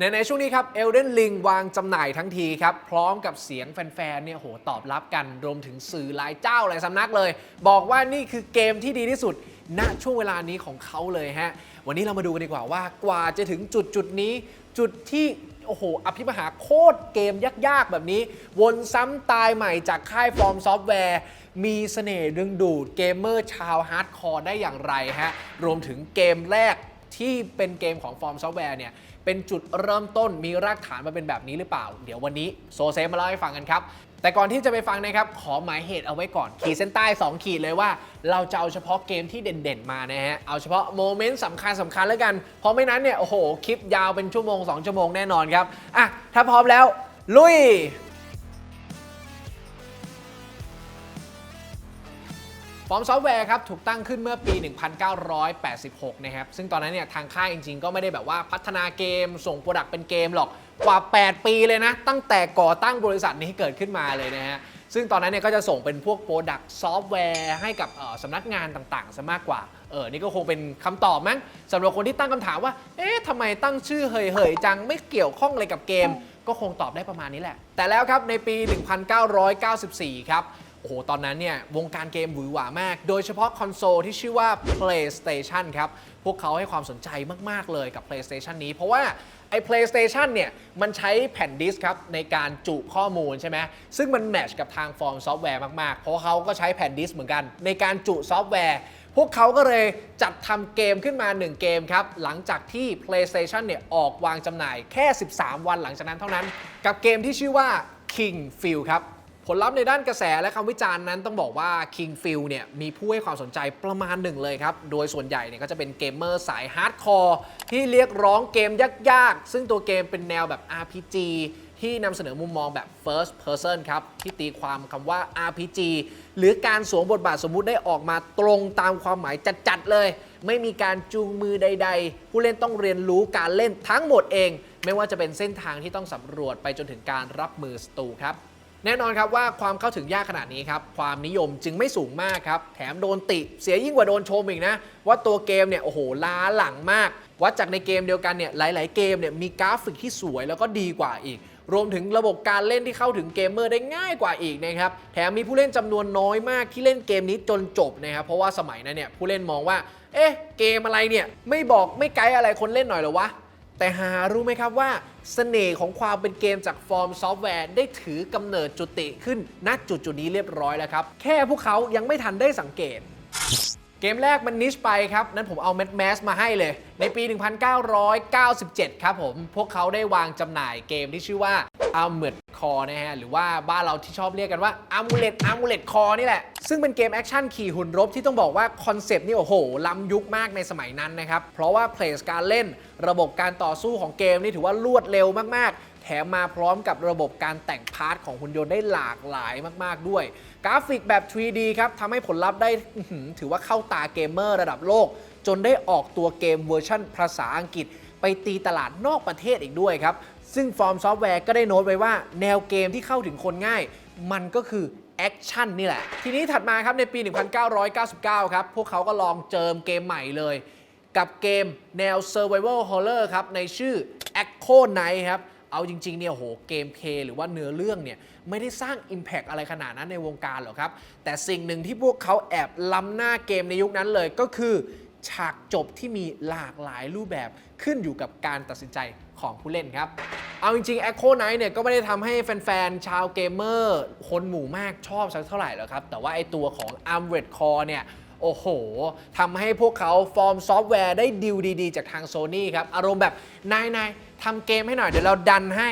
ในในช่วงนี้ครับ Elden Ring วางจำหน่ายทั้งทีครับ พร้อมกับเสียงแฟนๆเนี่ยโหตอบรับกันรวมถึงสื่อหลายเจ้าหลายสำนักเลย บอกว่านี่คือเกมที่ดีที่สุด ณช่วงเวลานี้ของเขาเลยฮะ วันนี้เรามาดูกันดีกว่าว่ากว่าจะถึงจุดจุดนี้ จุดที่โอ้โห อภิมหาโคตรเกมยากๆ แบบนี้ วนซ้ำตายใหม่จากค่ายฟอร์มซอฟต์แวร์ มีเสน่ห์ดึงดูดเกมเมอร์ชาวฮาร์ดคอร์ได้อย่างไรฮะรวมถึงเกมแรกที่เป็นเกมของฟอร์มซอฟต์แวร์เนี่ย เป็นจุดเริ่มต้นมีรากฐานมาเป็นแบบนี้หรือเปล่า เดี๋ยววันนี้โซเซมาเล่าให้ฟังกันครับ แต่ก่อนที่จะไปฟังนะครับ ขอหมายเหตุเอาไว้ก่อน ขีดเส้นใต้ 2 ขีดเลยว่า เราจะเอาเฉพาะเกมที่เด่นๆมานะฮะ เอาเฉพาะโมเมนต์สำคัญสำคัญแล้วกัน เพราะไม่นั้นเนี่ยโอ้โหคลิปยาวเป็นชั่วโมง 2 ชั่วโมงแน่นอนครับอะถ้าพร้อมแล้วลุย ฟอร์มซอฟต์แวร์ครับถูกตั้งขึ้นเมื่อปี 1986 นะครับ ซึ่งตอนนั้นเนี่ยทางค่ายจริงๆ ก็ไม่ได้แบบว่าพัฒนาเกม ส่งโปรดักต์เป็นเกมหรอก กว่า 8 ปีเลยนะ ตั้งแต่ก่อตั้งบริษัทนี้เกิดขึ้นมาเลยนะฮะ ซึ่งตอนนั้นเนี่ยก็จะส่งเป็นพวกโปรดักต์ซอฟต์แวร์ให้กับสำนักงานต่างๆซะมากกว่า เออ นี่ก็คงเป็นคำตอบมั้งสำหรับคนที่ตั้งคำถามว่า เอ๊ะทำไมตั้งชื่อเหยๆจังไม่เกี่ยวข้องอะไรกับเกม ก็คงตอบได้ประมาณนี้แหละ แต่แล้วครับในปี 1994 ครับ อ้โห ตอนนั้นเนี่ย วงการเกมหวือหวามาก โดยเฉพาะคอนโซลที่ชื่อว่า PlayStation ครับ พวกเขาให้ความสนใจมาก ๆ เลยกับ PlayStation นี้ เพราะว่าไอ้ PlayStation เนี่ย มันใช้แผ่นดิสก์ครับ ในการจุข้อมูลใช่ไหม ซึ่งมันแมชกับทางฟอร์มซอฟต์แวร์มาก ๆ เพราะเขาก็ใช้แผ่นดิสก์เหมือนกัน ในการจุซอฟต์แวร์ พวกเขาก็เลยจัดทำเกมขึ้นมา 1 เกมครับ หลังจากที่ PlayStation เนี่ยออกวางจำหน่ายแค่ 13 วันหลังจากนั้นเท่านั้น กับเกมที่ชื่อว่า King Field ครับ ผลลัพธ์ในด้านกระแสและคำวิจารณ์นั้นต้องบอกว่า Kingfield เนี่ยมีผู้ให้ความสนใจประมาณหนึ่งเลยครับ โดยส่วนใหญ่เนี่ยก็จะเป็นเกมเมอร์สายฮาร์ดคอร์ที่เรียกร้องเกมยากๆ ซึ่งตัวเกมเป็นแนวแบบ RPG ที่นำเสนอมุมมองแบบ first person ครับ ที่ตีความคำว่า RPG หรือการสวมบทบาทสมมุติได้ออกมาตรงตามความหมายจัดๆเลย ไม่มีการจูงมือใด ๆ ผู้เล่นต้องเรียนรู้การเล่นทั้งหมดเอง ไม่ว่าจะเป็นเส้นทางที่ต้องสำรวจไปจนถึงการรับมือศัตรูครับ แน่นอนครับว่าความเข้าถึงยากขนาดนี้ครับ ความนิยมจึงไม่สูงมากครับ แถมโดนติ เสียยิ่งกว่าโดนชมอีกนะ ว่าตัวเกมเนี่ย โอ้โห ล้าหลังมาก วัดจากในเกมเดียวกันเนี่ย หลาย ๆ เกมเนี่ย มีกราฟิกที่สวยแล้วก็ดีกว่าอีก รวมถึงระบบการเล่นที่เข้าถึงเกมเมอร์ได้ง่ายกว่าอีกนะครับ แถมมีผู้เล่นจำนวนน้อยมากที่เล่นเกมนี้จนจบนะครับ เพราะว่าสมัยนั้นเนี่ยผู้เล่นมองว่า เอ๊ะ เกมอะไรเนี่ย ไม่บอกไม่ไกด์อะไรคนเล่นหน่อยหรอวะ แต่หารู้ไหมครับว่าเสน่ห์ของความเป็นเกมจากฟอร์มซอฟต์แวร์ได้ถือกำเนิดจุติขึ้นณจุดจุดๆนี้เรียบร้อยแล้วครับ แค่พวกเขายังไม่ทันได้สังเกต เกมแรกมันนิชไปครับ นั้นผมเอาแมสแมสมาให้เลย ในปี 1997 ครับผม พวกเขาได้วางจำหน่ายเกมที่ชื่อว่า Armored Core นะฮะ หรือว่าบ้านเราที่ชอบเรียกกันว่า Amulet Amulet Core นี่แหละ ซึ่งเป็นเกมแอคชั่นขี่หุ่นรบที่ต้องบอกว่าคอนเซปต์นี่โอ้โห ล้ำยุคมากในสมัยนั้นนะครับ เพราะว่าเพลสการเล่นระบบการต่อสู้ของเกมนี่ถือว่ารวดเร็วมาก ๆ แถมมาพร้อมกับระบบการแต่งพาร์ทของหุ่นยนต์ได้หลากหลายมาก ๆ ด้วย กราฟิกแบบ 3D ครับทำให้ผลลัพธ์ได้ถือว่าเข้าตาเกมเมอร์ระดับโลก จนได้ออกตัวเกมเวอร์ชั่นภาษาอังกฤษไปตีตลาดนอกประเทศอีกด้วยครับ ซึ่งฟอร์มซอฟต์แวร์ก็ได้โน้ตไว้ว่า แนวเกมที่เข้าถึงคนง่าย มันก็คือแอคชั่นนี่แหละ ทีนี้ถัดมาครับในปี 1999 ครับ พวกเขาก็ลองเจิมเกมใหม่เลย กับเกมแนว Survival Horror ครับ ในชื่อ Echo Night ครับ เอาจริง ๆ เนี่ยโหเกมเพย์หรือว่าเนื้อเรื่องเนี่ย ไม่ได้สร้าง Impact อะไรขนาดนั้นในวงการหรอกครับ แต่สิ่งหนึ่งที่พวกเขาแอบล้ำหน้าเกมในยุคนั้นเลยก็คือ ฉากจบที่มีหลากหลายรูปแบบขึ้นอยู่กับการตัดสินใจของผู้เล่นครับ เอาจริงๆ Echo Night เนี่ยก็ไม่ได้ทำให้แฟนๆ ชาวเกมเมอร์คนหมู่มากชอบสักเท่าไหร่หรอกครับ แต่ว่าไอตัวของ Armored Core เนี่ยโอ้โห ทำให้พวกเขาฟอร์มซอฟต์แวร์ได้ดีลดีๆ จากทาง Sony ครับ อารมณ์แบบ นายนายทำเกมให้หน่อย เดี๋ยวเราดันให้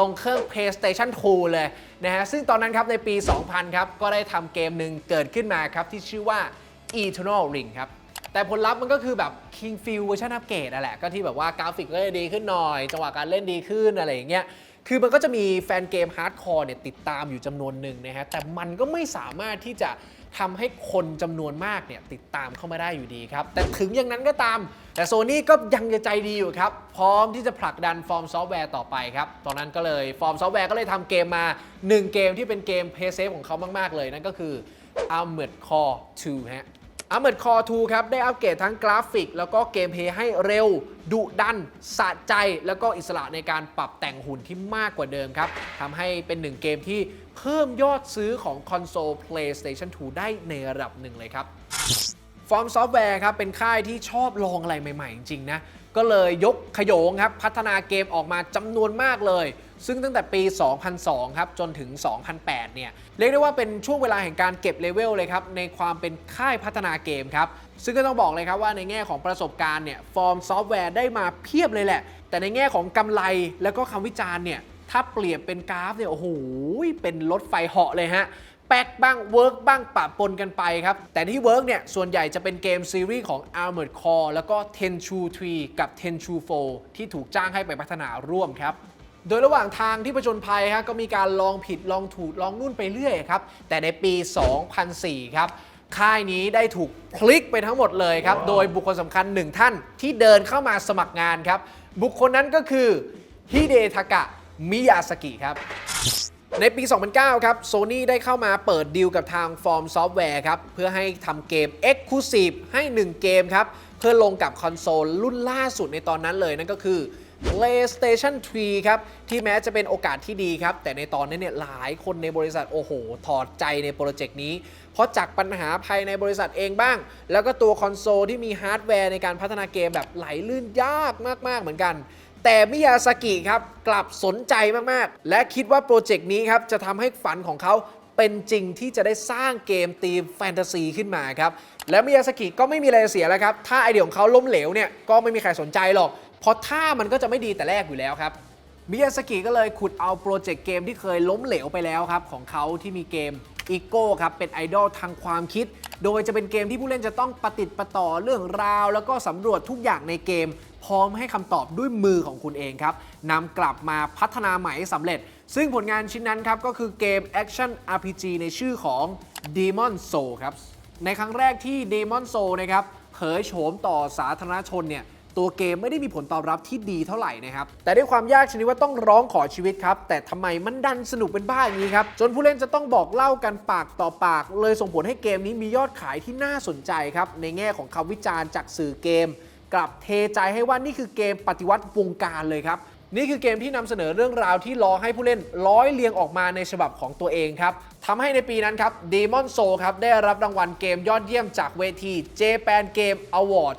ลงเครื่อง PlayStation 2 เลยนะฮะ ซึ่งตอนนั้นครับในปี 2000 ครับ ก็ได้ทำเกมหนึ่งเกิดขึ้นมาครับ ที่ชื่อว่า Eternal Ring ครับ แต่ผลลัพธ์มันก็คือแบบ King Field เวอร์ชันอัปเกรดนั่นแหละ ก็ที่แบบว่ากราฟิกก็จะดีขึ้นหน่อย จังหวะการเล่นดีขึ้นอะไรอย่างเงี้ย คือมันก็จะมีแฟนเกมฮาร์ดคอร์เนี่ยติดตามอยู่จำนวนหนึ่งนะฮะ แต่มันก็ไม่สามารถที่จะทำให้คนจำนวนมากเนี่ยติดตามเข้ามาได้อยู่ดีครับ แต่ถึงอย่างนั้นก็ตาม แต่โซนี่ก็ยังจะใจดีอยู่ครับ พร้อมที่จะผลักดันฟอร์มซอฟต์แวร์ต่อไปครับ ตอนนั้นก็เลยฟอร์มซอฟต์แวร์ก็เลยทำเกมมา 1 เกมที่เป็นเกมเพย์เซฟของเขามาก ๆ เลยนั่นก็คือ Armored Core 2ฮะ Armored Core 2ครับได้อัปเกรดทั้งกราฟิก แล้วก็เกมเพย์ให้เร็ว ดุดันสะใจ แล้วก็อิสระในการปรับแต่งหุ่นที่มากกว่าเดิมครับทำให้เป็นหนึ่งเกมที่เพิ่มยอดซื้อของคอนโซล PlayStation 2 ได้ในระดับหนึ่งเลยครับฟอร์มซอฟต์แวร์ครับเป็นค่ายที่ชอบลองอะไรใหม่ ๆ จริงๆนะก็เลยยกขยงครับพัฒนาเกมออกมาจำนวนมากเลย ซึ่งตั้งแต่ปี 2002 ครับ จนถึง 2008 เนี่ย เรียกได้ว่าเป็นช่วงเวลาแห่งการเก็บเลเวลเลยครับ ในความเป็นค่ายพัฒนาเกมครับ ซึ่งก็ต้องบอกเลยครับว่าในแง่ของประสบการณ์เนี่ย ฟอร์มซอฟต์แวร์ได้มาเพียบเลยแหละ แต่ในแง่ของกำไรแล้วก็คำวิจารณ์เนี่ย ถ้าเปรียบเป็นกราฟเนี่ย โอ้โห เป็นรถไฟเหาะเลยฮะแป๊กบ้างเวิร์กบ้างปะปนกันไปครับ แต่ที่เวิร์กเนี่ย ส่วนใหญ่จะเป็นเกมซีรีส์ของ Armored Core แล้วก็ Tenchu 3 กับ Tenchu 4 ที่ถูกจ้างให้ไปพัฒนาร่วมครับ โดยระหว่างทางที่ประจนภัยฮะก็มีการลองผิดลองถูกลองนู่นไปเรื่อยครับ แต่ในปี 2004 ครับ ค่ายนี้ได้ถูกพลิกไปทั้งหมดเลยครับ โดยบุคคลสำคัญหนึ่งท่านที่เดินเข้ามาสมัครงานครับ บุคคลนั้นก็คือฮิเดทากะมิยาสกิครับในปี 2009 ครับ Sony ได้เข้ามาเปิดดีลกับทาง Form Software ครับ เพื่อให้ทำเกม Exclusive ให้ 1 เกมครับ เพื่อลงกับคอนโซลรุ่นล่าสุดในตอนนั้นเลย นั่นก็คือ PlayStation 3 ครับ ที่แม้จะเป็นโอกาสที่ดีครับ แต่ในตอนนั้เนี่ยหลายคนในบริษัท โอ้โห ถอดใจในโปรเจกต์นี้ เพราะจากปัญหาภายในบริษัทเองบ้าง แล้วก็ตัวคอนโซลที่มีฮาร์ดแวร์ในการพัฒนาเกมแบบไหลลื่นยากมาก ๆ เหมือนกันแต่มิยาสกิครับกลับสนใจมาก ๆ และคิดว่าโปรเจกต์นี้ครับจะทำให้ฝันของเขาเป็นจริงที่จะได้สร้างเกมธีมแฟนตาซีขึ้นมาครับ และมิยาสกิก็ไม่มีอะไรเสียแล้วครับ ถ้าไอเดียของเขาล้มเหลวเนี่ยก็ไม่มีใครสนใจหรอก เพราะถ้ามันก็จะไม่ดีแต่แรกอยู่แล้วครับมิยาสกิก็เลยขุดเอาโปรเจกต์เกมที่เคยล้มเหลวไปแล้วครับของเขาที่มีเกมอีโก้ครับเป็นไอดอลทางความคิด โดยจะเป็นเกมที่ผู้เล่นจะต้องปฏิดประต่อเรื่องราว แล้วก็สำรวจทุกอย่างในเกม พร้อมให้คำตอบด้วยมือของคุณเองครับนำกลับมาพัฒนาใหม่ให้สำเร็จ ซึ่งผลงานชิ้นนั้นครับก็คือเกม Action RPG ในชื่อของ Demon Soul ครับในครั้งแรกที่ Demon Soul นะครับเผยโฉมต่อสาธารณชนเนี่ย ตัวเกมไม่ได้มีผลตอบรับที่ดีเท่าไหร่นะครับ แต่ด้วยความยากชนิดว่าต้องร้องขอชีวิตครับ แต่ทำไมมันดันสนุกเป็นบ้าอย่างนี้ครับ จนผู้เล่นจะต้องบอกเล่ากันปากต่อปาก เลยส่งผลให้เกมนี้มียอดขายที่น่าสนใจครับ ในแง่ของคำวิจารณ์จากสื่อเกม กลับเทใจให้ว่านี่คือเกมปฏิวัติวงการเลยครับนี่คือเกมที่นำเสนอเรื่องราวที่รอให้ผู้เล่นร้อยเรียงออกมาในฉบับของตัวเองครับทำให้ในปีนั้นครับ Demon Soul ครับ ได้รับรางวัลเกมยอดเยี่ยมจากเวที Japan Game Award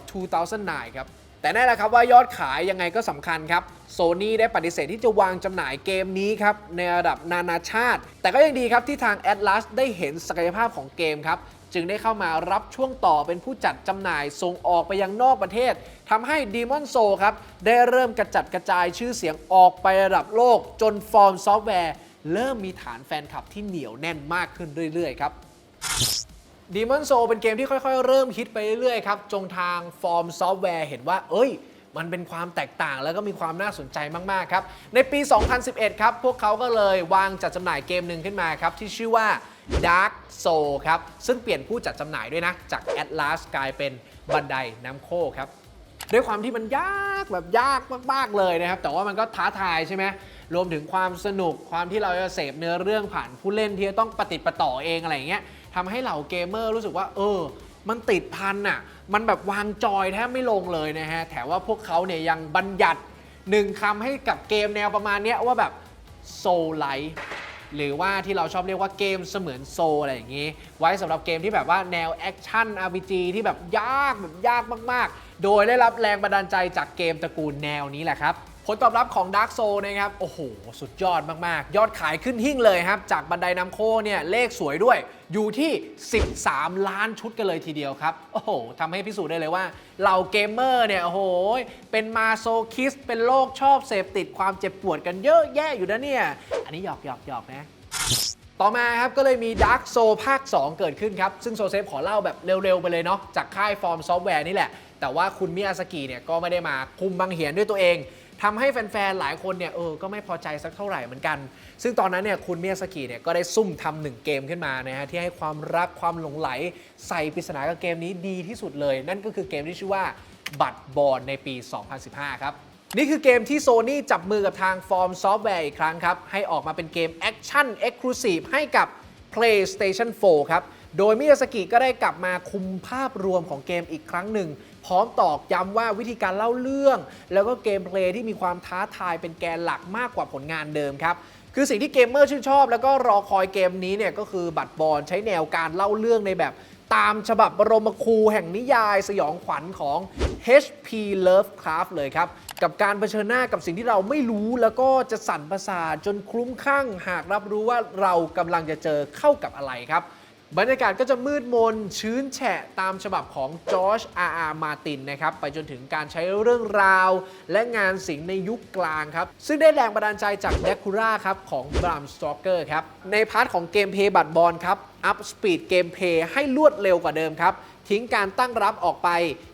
2009 ครับ แต่แน่แหละครับว่ายอดขายยังไงก็สำคัญครับโซนี่ได้ปฏิเสธที่จะวางจำหน่ายเกมนี้ครับ ในระดับนานาชาติ แต่ก็ยังดีครับที่ทาง Atlas ได้เห็นศักยภาพของเกมครับ จึงได้เข้ามารับช่วงต่อเป็นผู้จัดจำหน่ายส่งออกไปยังนอกประเทศทำให้ Demon Soul ครับ ได้เริ่มกระจัดกระจายชื่อเสียงออกไประดับโลก จนฟอร์มซอฟต์แวร์ เริ่มมีฐานแฟนคลับที่เหนียวแน่นมากขึ้นเรื่อยๆครับ Demon Soul เป็นเกมที่ค่อยๆ เริ่มฮิตไปเรื่อยๆครับ จงทางฟอร์มซอฟต์แวร์เห็นว่า เอ้ย มันเป็นความแตกต่างแล้วก็มีความน่าสนใจมากๆ ครับ ในปี 2011 ครับ พวกเขาก็เลยวางจัดจำหน่ายเกมหนึ่งขึ้นมาครับ ที่ชื่อว่า Dark Soul ครับ ซึ่งเปลี่ยนผู้จัดจำหน่ายด้วยนะ จาก Atlas กลายเป็นบันไดน้ำโคครับด้วยความที่มันยากแบบยากมากๆเลยนะครับ แต่ว่ามันก็ท้าทายใช่ไหมรวมถึงความสนุกความที่เราจะเสพเนื้อเรื่องผ่านผู้เล่นที่จะต้องปฏิดปต่อเองอะไรอย่างเงี้ย ทำให้เหล่าเกมเมอร์รู้สึกว่า เออ มันติดพันอะ มันแบบวางจอยแทบไม่ลงเลยนะฮะ แถมว่าพวกเขาเนี่ยยังบัญญัติหนึ่งคำให้กับเกมแนวประมาณเนี้ยว่าแบบโซลไลท์หรือว่าที่เราชอบเรียกว่าเกมเสมือนโซอะไรอย่างงี้ ไว้สำหรับเกมที่แบบว่าแนวแอคชั่น RPG ที่แบบยากแบบยากมาก ๆ โดยได้รับแรงบันดาลใจจากเกมตระกูลแนวนี้แหละครับ ผลตอบรับของ Dark Soul นะครับ โอ้โห สุดยอดมาก ๆ ยอดขายขึ้นหิ่งเลยครับ จากบันไดน้ำโคเนี่ย เลขสวยด้วย อยู่ที่ 13 ล้านชุดกันเลยทีเดียวครับ โอ้โหทำให้พิสูจน์ได้เลยว่าเหล่าเกมเมอร์เนี่ย โอ้โห เป็นมาโซคิส เป็นโรคชอบเสพติดความเจ็บปวดกันเยอะแยะอยู่นะเนี่ย อันนี้หยอกหยอกหยอกนะต่อมาครับก็เลยมี Dark Soul ภาค 2 เกิดขึ้นครับ ซึ่งโซเซฟขอเล่าแบบเร็ว ๆ ไปเลยเนาะจากค่ายฟอร์มซอฟต์แวร์นี่แหละ แต่ว่าคุณมิยาสกิเนี่ยก็ไม่ได้มาคุมบังเหียนด้วยตัวเอง ทำให้แฟนๆ หลายคนเนี่ยเออก็ไม่พอใจสักเท่าไหร่เหมือนกัน ซึ่งตอนนั้นเนี่ยคุณเมิยสกิเนี่ยก็ได้ซุ่มทำหนึ่งเกมขึ้นมานะฮะที่ให้ความรักความหลงไหลใส่ปริศนากับเกมนี้ดีที่สุดเลย นั่นก็คือเกมที่ชื่อว่าบัตบอลในปี 2015 ครับนี่คือเกมที่ Sony จับมือกับทางฟอร์มซอฟต์แวร์อีกครั้งครับ ให้ออกมาเป็นเกมแอคชั่น Exclusive ให้กับ PlayStation 4 ครับ โดยมิยาสกิก็ได้กลับมาคุมภาพรวมของเกมอีกครั้งหนึ่ง พร้อมตอกย้ำว่าวิธีการเล่าเรื่อง แล้วก็เกมเพลย์ที่มีความท้าทายเป็นแกนหลักมากกว่าผลงานเดิมครับคือสิ่งที่เกมเมอร์ชื่นชอบ แล้วก็รอคอยเกมนี้เนี่ยก็คือบัตรบอลใช้แนวการเล่าเรื่องในแบบตามฉบับบรมครูแห่งนิยายสยองขวัญของ H.P. Lovecraft เลยครับ กับการเผชิญหน้ากับสิ่งที่เราไม่รู้แล้วก็จะสั่นประสาทจนคลุ้มคลั่ง หากรับรู้ว่าเรากำลังจะเจอเข้ากับอะไรครับ บรรยากาศก็จะมืดมนชื้นแฉะตามฉบับของจอร์จอาร์อาร์มาตินนะครับ ไปจนถึงการใช้เรื่องราว และงานศิลป์ในยุคกลางครับ ซึ่งได้แรงบันดาลใจจากเดคูร่าครับ ของบรามสตอกเกอร์ครับ ในพาร์ทของเกมเพย์บัตรบอลครับ อัพสปีดเกมเพย์ให้รวดเร็วกว่าเดิมครับ ทิ้งการตั้งรับออกไป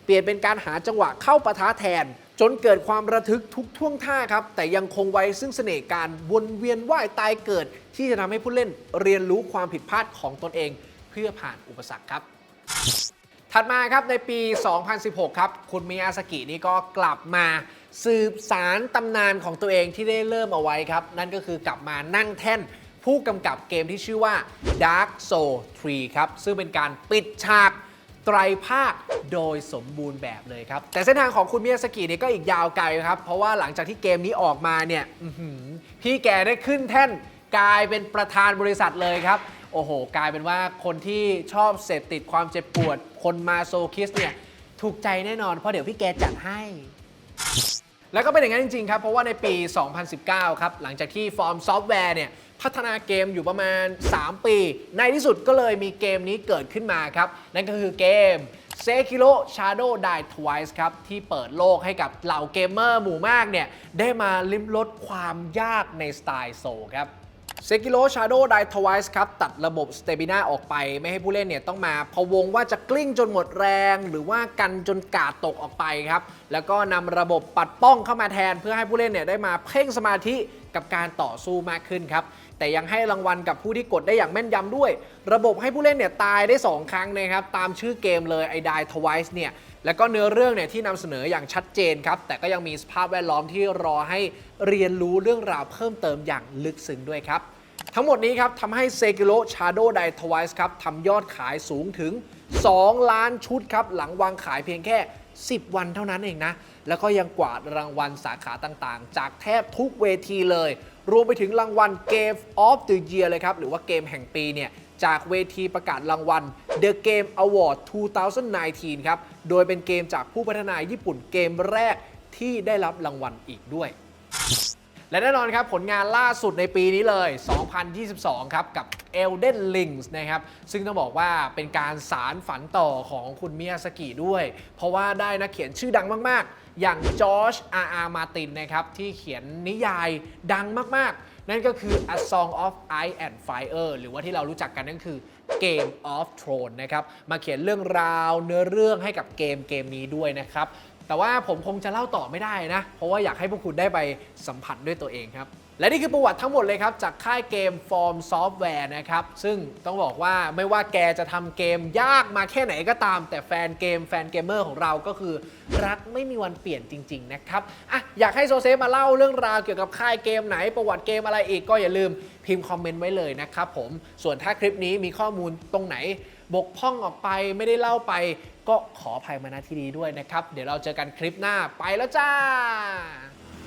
เปลี่ยนเป็นการหาจังหวะเข้าปะทะแทนจนเกิดความระทึกทุกท่วงท่าครับ แต่ยังคงไว้ซึ่งเสน่ห์การวนเวียนว่ายตายเกิด ที่จะทำให้ผู้เล่นเรียนรู้ความผิดพลาดของตนเอง เพื่อผ่านอุปสรรคครับ ถัดมาครับในปี 2016 ครับคุณมิยาสกินี่ก็กลับมาสืบสารตำนานของตัวเองที่ได้เริ่มเอาไว้ครับ นั่นก็คือกลับมานั่งแท่นผู้กำกับเกมที่ชื่อว่า Dark Soul 3 ครับ ซึ่งเป็นการปิดฉากไตรภาคโดยสมบูรณ์แบบเลยครับ แต่เส้นทางของคุณมิยาสกิเนี่ยก็อีกยาวไกลครับ เพราะว่าหลังจากที่เกมนี้ออกมาเนี่ยพี่แกได้ขึ้นแท่นกลายเป็นประธานบริษัทเลยครับ โอ้โห กลายเป็นว่าคนที่ชอบเสพติดความเจ็บปวด คนมาโซคิสเนี่ยถูกใจแน่นอนเพราะเดี๋ยวพี่แกจัดให้ แล้วก็เป็นอย่างนั้นจริงๆครับ เพราะว่าในปี 2019 ครับ หลังจากที่ฟอร์มซอฟต์แวร์เนี่ยพัฒนาเกมอยู่ประมาณ 3 ปี ในที่สุดก็เลยมีเกมนี้เกิดขึ้นมาครับ นั่นก็คือเกม Sekiro Shadow Die Twice ครับ ที่เปิดโลกให้กับเหล่าเกมเมอร์หมู่มากเนี่ยได้มาลิ้มรสความยากในสไตล์โซครับ Sekiro Shadow Die Twice ครับ ตัดระบบสเตบิน่าออกไปไม่ให้ผู้เล่นเนี่ยต้องมาพะวงว่าจะกลิ้งจนหมดแรง หรือว่ากันจนกาดตกออกไปครับ แล้วก็นำระบบปัดป้องเข้ามาแทนเพื่อให้ผู้เล่นเนี่ยได้มาเพ่งสมาธิ กับการต่อสู้มากขึ้นครับ แต่ยังให้รางวัลกับผู้ที่กดได้อย่างแม่นยำด้วย ระบบให้ผู้เล่นเนี่ยตายได้ 2 ครั้งนะครับ ตามชื่อเกมเลยไอ้ Die Twice เนี่ยแล้วก็เนื้อเรื่องเนี่ยที่นำเสนออย่างชัดเจนครับ แต่ก็ยังมีสภาพแวดล้อมที่รอให้เรียนรู้เรื่องราวเพิ่มเติมอย่างลึกซึ้งด้วยครับทั้งหมดนี้ครับทำให้ Sekiro Shadow Die Twice ครับทำยอดขายสูงถึง 2 ล้านชุดครับ หลังวางขายเพียงแค่ 10 วันเท่านั้นเองนะ แล้วก็ยังกวาดรางวัลสาขาต่างๆ จากแทบทุกเวทีเลย รวมไปถึงรางวัล Game of the Year เลยครับ หรือว่าเกมแห่งปีเนี่ยจากเวทีประกาศรางวัล The Game Award 2019 ครับ โดยเป็นเกมจากผู้พัฒนาญี่ปุ่นเกมแรกที่ได้รับรางวัลอีกด้วย และแน่นอนครับ ผลงานล่าสุดในปีนี้เลย 2022 ครับ กับ Elden Rings นะครับ ซึ่งต้องบอกว่าเป็นการสารฝันต่อของคุณมิยาสกิด้วย เพราะว่าได้นักเขียนชื่อดังมาก ๆ อย่างจอร์จอาร์อาร์มาตินนะครับ ที่เขียนนิยายดังมาก ๆนั่นก็คือ A Song of Ice and Fire หรือว่าที่เรารู้จักกันนั่นคือ Game of Thrones นะครับ มาเขียนเรื่องราวเนื้อเรื่องให้กับเกมเกมนี้ด้วยนะครับ แต่ว่าผมคงจะเล่าต่อไม่ได้นะ เพราะว่าอยากให้พวกคุณได้ไปสัมผัสด้วยตัวเองครับ และนี่คือประวัติทั้งหมดเลยครับ จากค่ายเกมฟอร์มซอฟต์แวร์นะครับ ซึ่งต้องบอกว่าไม่ว่าแกจะทำเกมยากมาแค่ไหนก็ตาม แต่แฟนเกมแฟนเกมเมอร์ของเราก็คือ รักไม่มีวันเปลี่ยนจริง ๆ นะครับอะอยากให้โซเซมาเล่าเรื่องราวเกี่ยวกับค่ายเกมไหนประวัติเกมอะไรอีกก็อย่าลืมพิมพ์คอมเมนต์ไว้เลยนะครับผมส่วนถ้าคลิปนี้มีข้อมูลตรงไหนบกพร่องออกไปไม่ได้เล่าไป ก็ขออภัยมาณที่นี้ด้วยนะครับ เดี๋ยวเราเจอกันคลิปหน้าไปแล้วจ้า